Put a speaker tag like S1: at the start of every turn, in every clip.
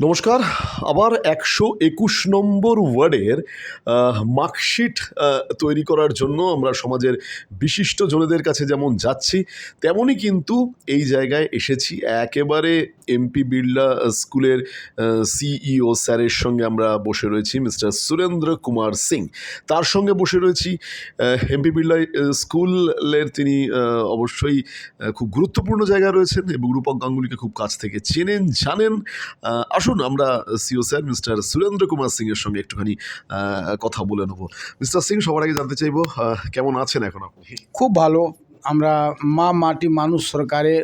S1: নমস্কার আবার একশো একুশ নম্বর ওয়ার্ডের মার্কশিট তৈরি করার জন্য আমরা সমাজের বিশিষ্ট জনেদের কাছে যেমন যাচ্ছি, তেমনই কিন্তু এই জায়গায় এসেছি। একেবারে এমপি বিড়লা স্কুলের সিইও স্যারের সঙ্গে আমরা বসে রয়েছি, মিস্টার সুরেন্দ্র কুমার সিং। তার সঙ্গে বসে রয়েছি এমপি বিড়লা স্কুলের তিনি অবশ্যই খুব গুরুত্বপূর্ণ জায়গায় রয়েছেন এবং রূপক গাঙ্গুলিকে খুব কাছ থেকে চেনেন, জানেন। আসুন আমরা CO sir, mister Surendra Kumar Singh এর সঙ্গে একটুখানি কথা বলে নেব। মিস্টার সিং, সবার আগে জানতে চাইব কেমন আছেন এখন আপনি?
S2: খুব ভালো। আমরা মা, মাটি, মানুষ সরকারের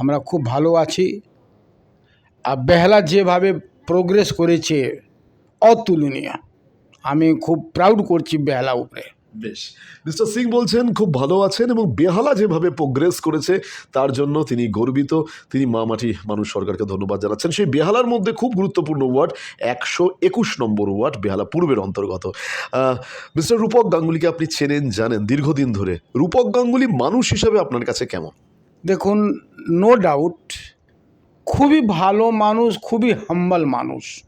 S2: আমরা খুব ভালো আছি। আর বেহালা যেভাবে প্রোগ্রেস করেছে, অতুলনীয়। আমি খুব প্রাউড করছি বেহলা উপরে।
S1: বেশ। মিস্টার সিং বলছেন, খুব ভালো আছেন এবং বেহালা যেভাবে প্রোগ্রেস করেছে, তার জন্য তিনি গর্বিত। তিনি মা মাটি মানুষ সরকারকে ধন্যবাদ জানাচ্ছেন। সেই বেহালার মধ্যে খুব গুরুত্বপূর্ণ ওয়ার্ড, একশো একুশ নম্বর ওয়ার্ড, বেহালা পূর্বের অন্তর্গত। মিস্টার রূপক গাঙ্গুলিকে আপনি চেনেন, জানেন, দীর্ঘদিন ধরে। রূপক গাঙ্গুলি মানুষ হিসাবে আপনার কাছে কেমন?
S2: দেখুন নো ডাউট খুবই ভালো মানুষ, খুবই হাম্বাল মানুষ।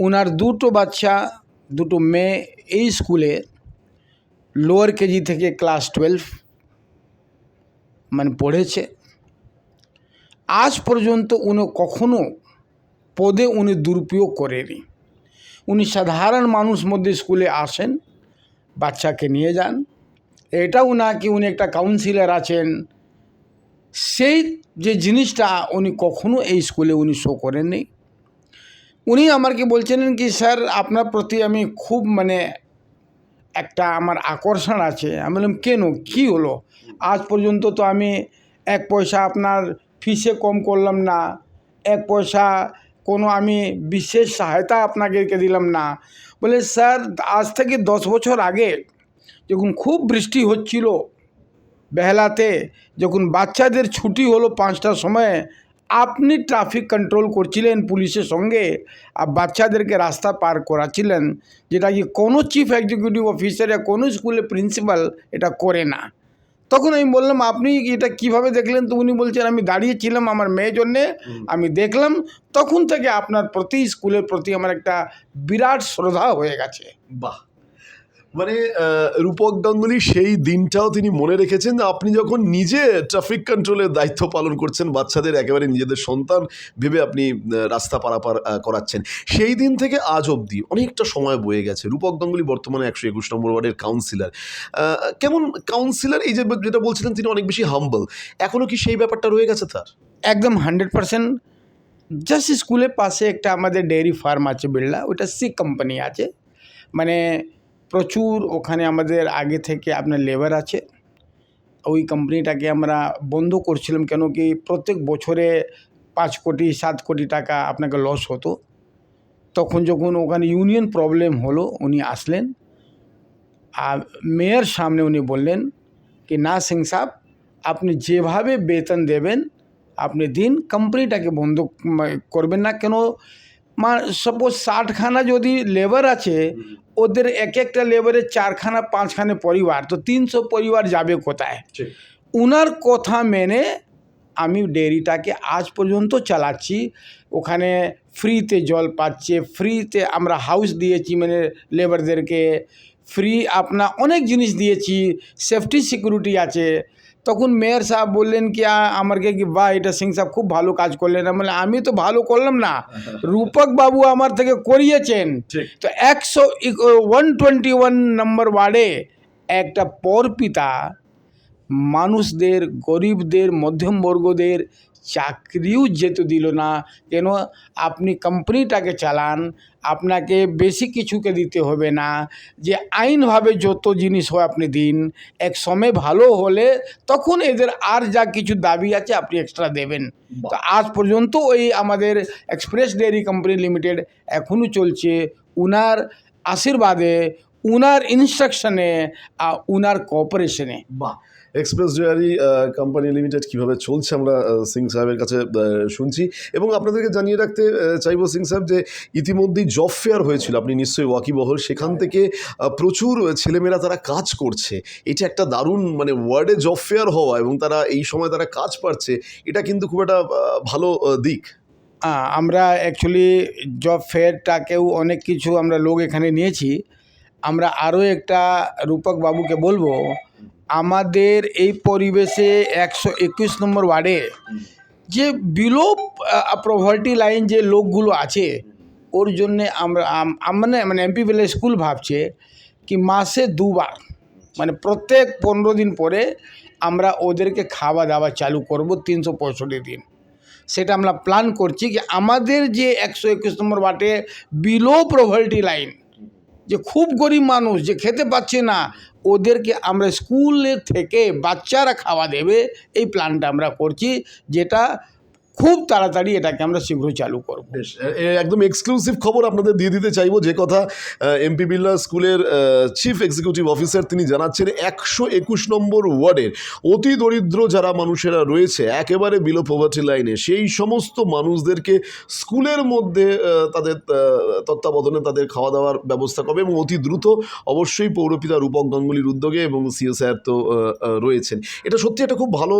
S2: ওনার দুটো বাচ্চা, দুটো মেয়ে এই স্কুলে লোয়ার কেজি থেকে ক্লাস টুয়েলভ মানে পড়েছে। আজ পর্যন্ত উনি কখনো পদে উনি দুরুপয়োগ করেনি। উনি সাধারণ মানুষ মধ্যে স্কুলে আসেন, বাচ্চাকে নিয়ে যান। এটাও না কি উনি একটা কাউন্সিলর আছেন। সেই যে জিনিসটা উনি কখনো এই স্কুলে উনি শো করেননি। উনি আমাকে বলছিলেন কি, স্যার, আপনার প্রতি আমি খুব মানে একটা আমার আকর্ষণ আছে। আমি বললাম, কেন? কী হলো? আজ পর্যন্ত তো আমি এক পয়সা আপনার ফিসে কম করলাম না। এক পয়সা কোনো আমি বিশেষ সহায়তা আপনাকে দিলাম না। বলে, স্যার, আজ থেকে দশ বছর আগে যখন খুব বৃষ্টি হচ্ছিল বেহালাতে, যখন বাচ্চাদের ছুটি হলো পাঁচটার সময় আপনি ট্রাফিক কন্ট্রোল করছিলেন পুলিশের সঙ্গে আর বাচ্চাদেরকে রাস্তা পার করাচ্ছিলেন যেটা কি কোনো চিফ এক্সিকিউটিভ অফিসার বা কোনো স্কুলের প্রিন্সিপাল এটা করে না। তখন আমি বললাম আপনি এটা কীভাবে দেখলেন? তো উনি বলছেন আমি দাঁড়িয়েছিলাম আমার মেয়ের জন্যে আমি দেখলাম তখন থেকে আপনার প্রতি স্কুলের প্রতি আমার একটা বিরাট শ্রদ্ধা হয়ে গেছে।
S1: বাহ! মানে রূপক গাঙ্গুলি সেই দিনটাও তিনি মনে রেখেছেন যে আপনি যখন নিজে ট্রাফিক কন্ট্রোলের দায়িত্ব পালন করছেন, বাচ্চাদের একেবারে নিজেদের সন্তান ভেবে আপনি রাস্তা পারাপার করাচ্ছেন, সেই দিন থেকে আজ অবধি অনেকটা সময় বয়ে গেছে। রূপক গাঙ্গুলি বর্তমানে একশো একুশ নম্বর ওয়ার্ডের কাউন্সিলর কেমন কাউন্সিলর এই যে যেটা বলছিলেন, তিনি অনেক বেশি হাম্বল এখনও কি সেই ব্যাপারটা রয়ে গেছে তার?
S2: একদম হান্ড্রেড পারসেন্ট জাস্ট স্কুলের পাশে একটা আমাদের ডেয়ারি ফার্ম আছে, বিড়লা, ওটা সি কোম্পানি আছে। মানে প্রচুর ওখানে আমাদের আগে থেকে আপনার লেবার আছে। ওই কোম্পানিটাকে আমরা বন্ধ করছিলাম কেন কি প্রত্যেক বছরে পাঁচ কোটি, সাত কোটি টাকা আপনাকে লস হতো। তখন যখন ওখানে ইউনিয়ন প্রবলেম হলো, উনি আসলেন। আর মেয়ের সামনে উনি বললেন কি, না সিং সাহেব, আপনি যেভাবে বেতন দেবেন, আপনি দিন কোম্পানিটাকে বন্ধ করবেন না কেন? মা সাপোজ ষাটখানা যদি লেবার আছে ওদের এক একটা লেবারের চারখানা পাঁচখানা পরিবার তো তিনশো পরিবার যাবে কোথায়? উনার কথা মেনে আমি ডেয়ারিটাকে আজ পর্যন্ত চালাচ্ছি। ওখানে ফ্রিতে জল পাচ্ছে ফ্রিতে আমরা হাউস দিয়েছি মানে লেবারদেরকে ফ্রি আপনা অনেক জিনিস দিয়েছি সেফটি সিকিউরিটি আছে। তখন মেয়র সাহেব বললেন কি আমাকে কি বা এটা সিং সাহেব খুব ভালো কাজ করলেন। বলে আমি তো ভালো করলাম না। রূপক বাবু আমার থেকে করিয়েছেন।
S1: ঠিক।
S2: তো একশো ওয়ান টোয়েন্টি ওয়ান নম্বর ওয়ার্ডে একটা পর পিতা মানুষদের গরিবদের মধ্যমবর্গদের চাকরিও যেতে দিল না। কেন? আপনি কোম্পানিটাকে চালান। আপনাকে বেশি কিছুকে দিতে হবে না। যে আইনভাবে যত জিনিস হয় আপনি দিন। এক সময় ভালো হলে তখন এদের আর যা কিছু দাবি আছে আপনি এক্সট্রা দেবেন। তো আজ পর্যন্ত ওই আমাদের এক্সপ্রেস ডেয়ারি কোম্পানি লিমিটেড এখনও চলছে। উনার আশীর্বাদে উনার ইনস্ট্রাকশনে আর উনার কোঅপারেশনে
S1: বাহ। এক্সপ্রেস ডেয়ারি কোম্পানি লিমিটেড কীভাবে চলছে আমরা সিং সাহেবের কাছে শুনছি। এবং আপনাদেরকে জানিয়ে রাখতে চাইব সিং সাহেব যে ইতিমধ্যেই জব ফেয়ার হয়েছিল। আপনি নিশ্চয়ই ওয়াকিবহল সেখান থেকে প্রচুর ছেলেমেয়েরা তারা কাজ করছে। এটা একটা দারুণ মানে ওয়ার্ডে জব ফেয়ার হওয়া এবং তারা এই সময় তারা কাজ পাচ্ছে এটা কিন্তু খুব একটা ভালো দিক।
S2: আমরা অ্যাকচুয়ালি জব ফেয়ারটাকেও অনেক কিছু আমরা লোক এখানে নিয়েছি। আমরা আরও একটা রূপক বাবুকে বলব আমাদের এই পরিবেশে একশো একুশ নম্বর ওয়ার্ডে যে বিলো প্রভার্টি লাইন যে লোকগুলো আছে, ওর জন্যে আমরা, আম- আম- মানে মানে এমপি বেলে স্কুল ভাবছে কি মাসে দুবার মানে প্রত্যেক পনেরো দিন পরে আমরা ওদেরকে খাওয়া দাওয়া চালু করব তিনশো পঁয়ষট্টি দিন। সেটা আমরা প্ল্যান করছি যে আমাদের যে একশো একুশ নম্বর বাটে বিলো প্রভার্টি লাইন যে খুব গরিব মানুষ যে খেতে পাচ্ছে না, ওদেরকে আমরা স্কুলের থেকে বাচ্চারা খাওয়া দেবে, এই প্ল্যানটা আমরা করছি, যেটা খুব তাড়াতাড়ি এটাকে আমরা শীঘ্র চালু করব।
S1: একদম এক্সক্লুসিভ খবর আপনাদের দিয়ে দিতে চাইব। যে কথা এমপি বিল্লা স্কুলের চিফ এক্সিকিউটিভ অফিসার তিনি জানাচ্ছেন, একশো একুশ নম্বর ওয়ার্ডের অতি দরিদ্র যারা মানুষেরা রয়েছে, একেবারে বিলো পোভার্টি লাইনে সেই সমস্ত মানুষদেরকে স্কুলের মধ্যে তাদের তত্ত্বাবধানে তাদের খাওয়া দাওয়ার ব্যবস্থা করবে এবং অতি দ্রুত অবশ্যই পৌরপিতা রূপক গাঙ্গুলির উদ্যোগে এবং সিও স্যার তো রয়েছেন। এটা সত্যি একটা খুব ভালো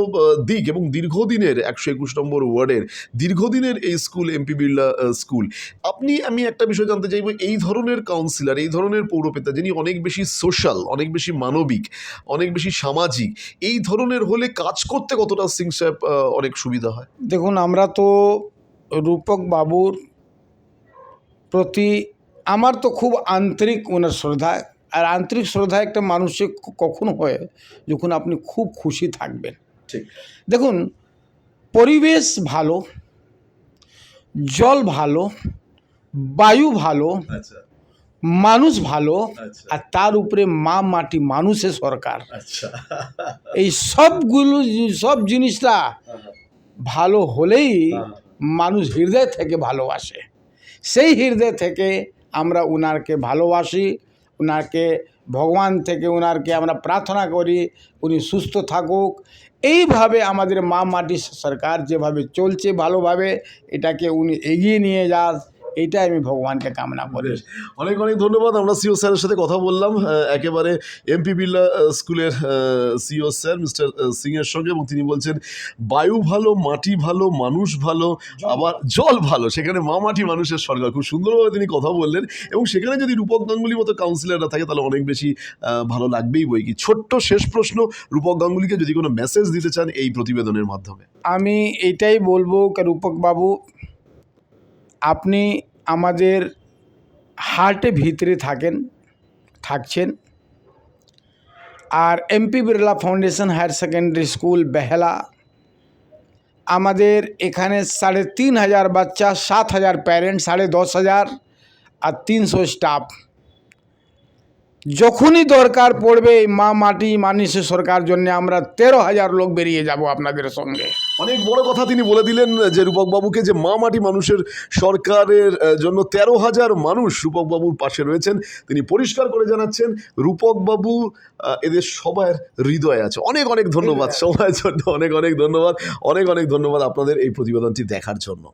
S1: দিক এবং দীর্ঘদিনের একশো একুশ নম্বর ওয়ার্ডের দীর্ঘদিনের এই স্কুল এমপি বিড়লা স্কুল। আপনি আমি একটা বিষয় জানতে চাইব এই ধরনের কাউন্সিলর এই ধরনের পৌরপিতা যিনি অনেক বেশি সোশ্যাল অনেক বেশি মানবিক অনেক বেশি সামাজিক এই ধরনের হলে কাজ করতে কতটা সিং সাহেব অনেক সুবিধা হয়?
S2: দেখুন আমরা তো রূপক বাবুর প্রতি আমার তো খুব আন্তরিক ওনার শ্রদ্ধা। আর আন্তরিক শ্রদ্ধা একটা মানুষের ক- কখন হয় যখন আপনি খুব খুশি থাকবেন।
S1: ঠিক।
S2: দেখুন পরিবেশ ভালো জল ভালো বায়ু ভালো
S1: আচ্ছা।
S2: মানুষ ভালো
S1: আচ্ছা।
S2: আর তার উপরে মা মাটি মানুষের সরকার।
S1: আচ্ছা।
S2: এই সবগুলো সব জিনিসটা ভালো হলেই মানুষ হৃদয় থেকে ভালোবাসে। সেই হৃদয় থেকে আমরা উনারকে ভালোবাসি উনারকে ভগবান থেকে ওনারকে আমরা প্রার্থনা করি, উনি সুস্থ থাকুক। এইভাবে আমাদের মা মাটি সরকার যেভাবে চলছে ভালোভাবে, এটাকে উনি এগিয়ে নিয়ে যান এইটাই আমি ভগবানকে কামনা করি।
S1: অনেক অনেক ধন্যবাদ। আমরা সিও স্যারের সাথে কথা বললাম। একেবারে এমপি বিল্লা স্কুলের সিও স্যার মিস্টার সিং এর সঙ্গে এবং তিনি বলছেন বায়ু ভালো মাটি ভালো মানুষ ভালো আবার জল ভালো। সেখানে মা মাটি মানুষের সরকার খুব সুন্দরভাবে তিনি কথা বললেন এবং সেখানে যদি রূপক গাঙ্গুলির মতো কাউন্সিলররা থাকে তাহলে অনেক বেশি ভালো লাগবেই বই কি। ছোট্ট শেষ প্রশ্ন রূপক গাঙ্গুলিকে যদি কোনো মেসেজ দিতে চান এই প্রতিবেদনের মাধ্যমে।
S2: আমি এটাই বলব রূপক বাবু আপনি আমাদের হার্টে ভিতরে থাকেন, থাকছেন। আর MP Birla foundation higher secondary school Behala, আমাদের এখানে সাড়ে তিন হাজার বাচ্চা, সাত হাজার প্যারেন্ট সাড়ে দশ হাজার আর তিনশো স্টাফ। যখনই দরকার পড়বে, মা, মাটি মানুষের সরকার জন্য আমরা তেরো হাজার লোক বেরিয়ে যাব আপনাদের সঙ্গে।
S1: অনেক বড় কথা তিনি বলে দিলেন যে রূপকবাবুকে যে মা মাটি মানুষের সরকারের জন্য তেরো হাজার মানুষ রূপকবাবুর পাশে রয়েছেন। তিনি পরিষ্কার করে জানাচ্ছেন রূপক বাবু এদের সবার হৃদয় আছে। অনেক অনেক ধন্যবাদ। সবার জন্য অনেক অনেক ধন্যবাদ। অনেক অনেক ধন্যবাদ আপনাদের এই প্রতিবেদনটি দেখার জন্য।